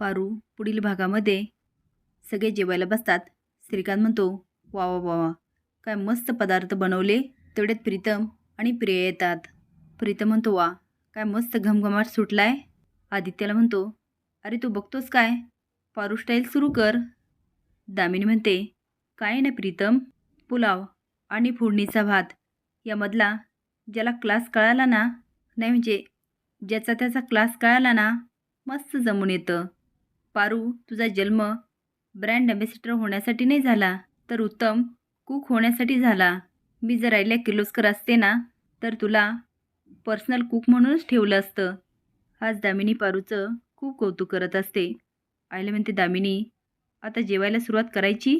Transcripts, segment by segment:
पारू पुढील भागामध्ये सगळे जेवायला बसतात. श्रीकांत म्हणतो वा वा वा वा काय मस्त पदार्थ बनवले. तेवढ्यात प्रीतम आणि प्रिया येतात. प्रीतम म्हणतो वा काय मस्त घमघमाट सुटलाय. आदित्याला म्हणतो अरे तू बघतोस काय? पारू स्टाईल सुरू कर. दामिनी म्हणते काय ना प्रीतम? पुलाव आणि फोडणीचा भात. यामधला ज्याला क्लास कळाला ना नाही म्हणजे ज्याचा त्याचा क्लास कळाला ना मस्त जमून येतं. पारू तुझा जन्म ब्रँड ॲम्बॅसिडर होण्यासाठी नाही झाला तर उत्तम कुक होण्यासाठी झाला. मी जर आईल्या किर्लोस्कर असते ना तर तुला पर्सनल कुक म्हणूनच ठेवलं असतं. आज दामिनी पारूचं खूप कौतुक करत असते. आईला म्हणते दामिनी आता जेवायला सुरुवात करायची?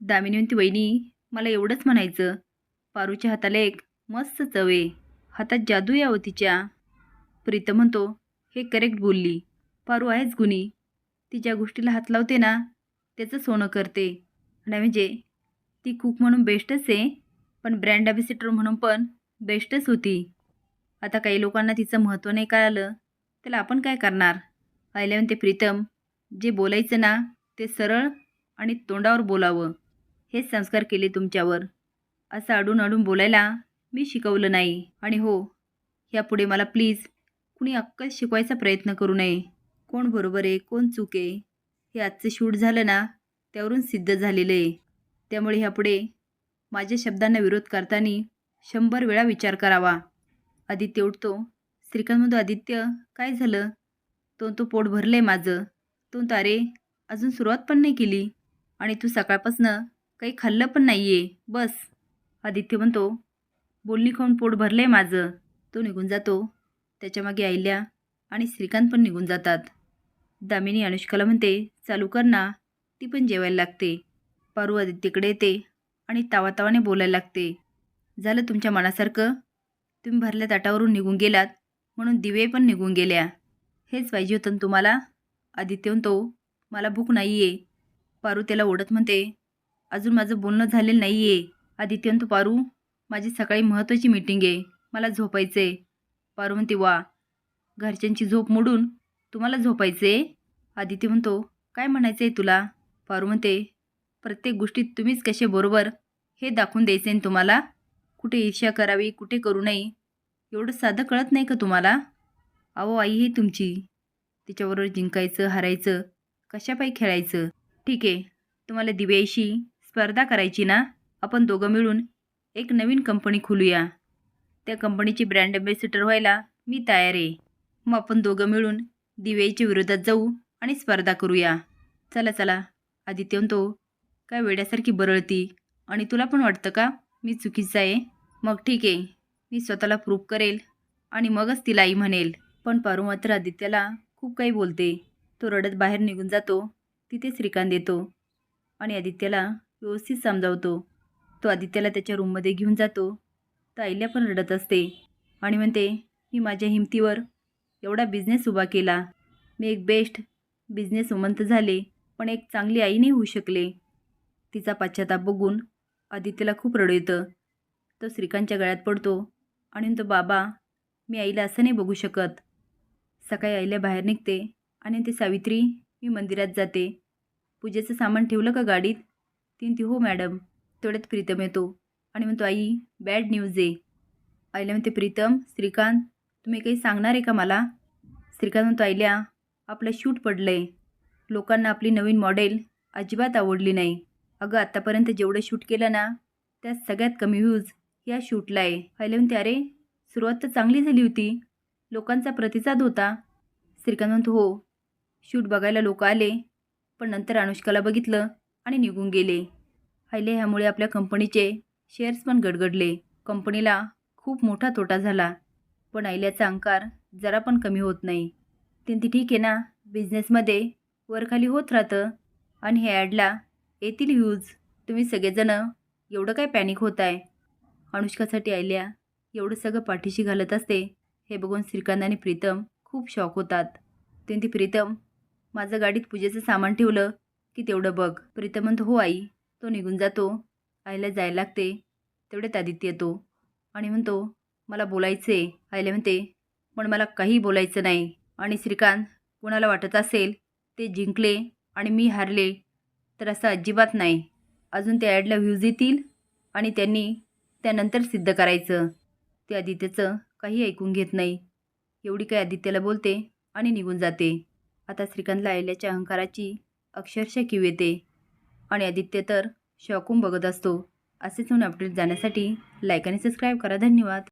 दामिनी म्हणते वहिनी मला एवढंच म्हणायचं. पारूच्या हाताला एक मस्त चव आहे. हातात जादू यावं तिच्या प्रीतम म्हणतो हे करेक्ट बोलली. पारू आहेच गुणी. ती ज्या गोष्टीला हात लावते ना त्याचं सोनं करते. आणि म्हणजे ती कुक म्हणून बेस्टच आहे पण ब्रँड ॲम्बॅसिडर म्हणून पण बेस्टच होती. आता काही लोकांना तिचं महत्त्व नाही कळालं त्याला आपण काय करणार? आईला म्हणते प्रीतम जे बोलायचं ना ते सरळ आणि तोंडावर बोलावं. हेच संस्कार केले तुमच्यावर. असं अडून अडून बोलायला मी शिकवलं नाही. आणि हो यापुढे मला प्लीज कुणी अक्कल शिकवायचा प्रयत्न करू नये. कोण बरोबर आहे कोण चूक आहे? हे आजचं शूट झालं ना त्यावरून सिद्ध झालेलं आहे. त्यामुळे ह्यापुढे माझ्या शब्दांना विरोध करताना शंभर वेळा विचार करावा. आदित्य उठतो. श्रीकांत म्हणतो आदित्य काय झालं? तो तो पोट भरलं आहे माझं तो तारे अजून सुरुवात पण नाही केली. आणि तू सकाळपासनं काही खाल्लं पण नाही आहे बस. आदित्य म्हणतो बोलणी खाऊन पोट भरलं आहे माझं. तो निघून जातो. त्याच्यामागे आईल्या आणि श्रीकांत पण निघून जातात. दामिनी अनुष्काला म्हणते चालू कर ना. ती पण जेवायला लागते. पारू आदित्यकडे येते आणि तावातावाने बोलायला लागते. झालं तुमच्या मनासारखं? तुम्ही भरल्या ताटावरून निघून गेलात म्हणून दिवे पण निघून गेल्या. हेच पाहिजे होतं तुम्हाला? आदित्य म्हणतो मला भूक नाही आहे पारू त्याला ओढत म्हणते अजून माझं बोलणं झालेलं नाही आहे आदित्य म्हणतो पारू माझी सकाळी महत्त्वाची मीटिंग आहे. मला झोपायचं आहे पारू म्हणते वा. घरच्यांची झोप मोडून तुम्हाला झोपायचं? आहे आदित्य म्हणतो काय म्हणायचं आहे तुला? पारू म्हणते प्रत्येक गोष्टीत तुम्हीच कसे बरोबर? हे दाखवून द्यायचे आहे तुम्हाला? कुठे ईर्ष्या करावी कुठे करू नये? एवढं साधं कळत नाही का तुम्हाला? अहो आई हे तुमची. तिच्याबरोबर जिंकायचं हरायचं कशापायी खेळायचं? ठीक आहे. तुम्हाला दिव्याशी स्पर्धा करायची ना? आपण दोघं मिळून एक नवीन कंपनी खोलूया. त्या कंपनीची ब्रँड अँबॅसिडर व्हायला मी तयार आहे. मग आपण दोघं मिळून दिव्याच्या विरोधात जाऊ आणि स्पर्धा करूया. चला चला. आदित्य म्हणतो काय वेड्यासारखी बरळती. आणि तुला पण वाटतं का? मी चुकीचं आहे. मग ठीक आहे. मी स्वतःला प्रूव्ह करेल आणि मगच तिला आई म्हणेल. पण पारू मात्र आदित्याला खूप काही बोलते. तो रडत बाहेर निघून जातो. तिथे श्रीकांत येतो आणि आदित्याला व्यवस्थित समजावतो. तो आदित्याला त्याच्या रूममध्ये घेऊन जातो. तर आईल्या पण रडत असते आणि म्हणते मी माझ्या हिमतीवर एवढा बिझनेस उभा केला. मी एक बेस्ट बिझनेस उमंत झाले पण एक चांगली आई नाही होऊ शकले. तिचा पाश्चाताप बघून आदित्यला खूप रडू येतं. तो श्रीकांतच्या गळ्यात पडतो आणि तो बाबा मी आईला असं नाही बघू शकत. सकाळी आईला बाहेर निघते आणि ते सावित्री मी मंदिरात जाते. पूजेचं सामान ठेवलं का गाडीत? तीन ती हो मॅडम तेवढ्यात प्रीतम येतो आणि म्हणतो आई बॅड न्यूज आहे. आईला म्हणते प्रीतम श्रीकांत तुम्ही काही सांगणार आहे का मला? श्रीकांत आईल्या आपलं शूट पडलं आहे लोकांना आपली नवीन मॉडेल अजिबात आवडली नाही. अगं आत्तापर्यंत जेवढं शूट केलं ना त्यात सगळ्यात कमी व्ह्यूज या शूटला आहे. आईला म्हणते अरे सुरुवात तर चांगली झाली होती. लोकांचा प्रतिसाद होता. श्रीकांत म्हणतो हो शूट बघायला लोक आले पण नंतर अनुष्काला बघितलं आणि निघून गेले. हायले ह्यामुळे आपल्या कंपनीचे शेअर्स पण गडगडले. कंपनीला खूप मोठा तोटा झाला. पण आईल्याचा अंकार जरा पण कमी होत नाही. ती ठीक आहे ना? बिझनेसमध्ये वरखाली होत राहतं. आणि हे ॲडला येतील व्ह्यूज तुम्ही सगळेजणं एवढं काय पॅनिक होत आहे अनुष्कासाठी आयल्या एवढं सगळं पाठीशी घालत असते हे बघून श्रीकांत आणि प्रीतम खूप शॉक होतात. त्यांनी प्रीतम माझं गाडीत पूजेचं सामान ठेवलं की तेवढं बघ. प्रीतम म्हणतो हो आई. तो निघून जातो. आईला जायला लागते. तेवढ्यात आदित्य येतो. आणि म्हणतो मला बोलायचे आहे म्हणते पण मला काही बोलायचं नाही. आणि श्रीकांत कुणाला वाटत असेल ते जिंकले आणि मी हारले तर असं अजिबात नाही. अजून त्या ॲडला व्ह्यूज येतील आणि त्यांनी त्यानंतर सिद्ध करायचं. ते आदित्यचं काही ऐकून घेत नाही. एवढी काय आदित्यला बोलते आणि निघून जाते. आता श्रीकांतला आयल्याच्या अहंकाराची अक्षरशः किव येते. आणि आदित्य तर शॉकून बघत असतो. असेच होऊन अपडेट जाण्यासाठी लाईक आणि सबस्क्राईब करा. धन्यवाद.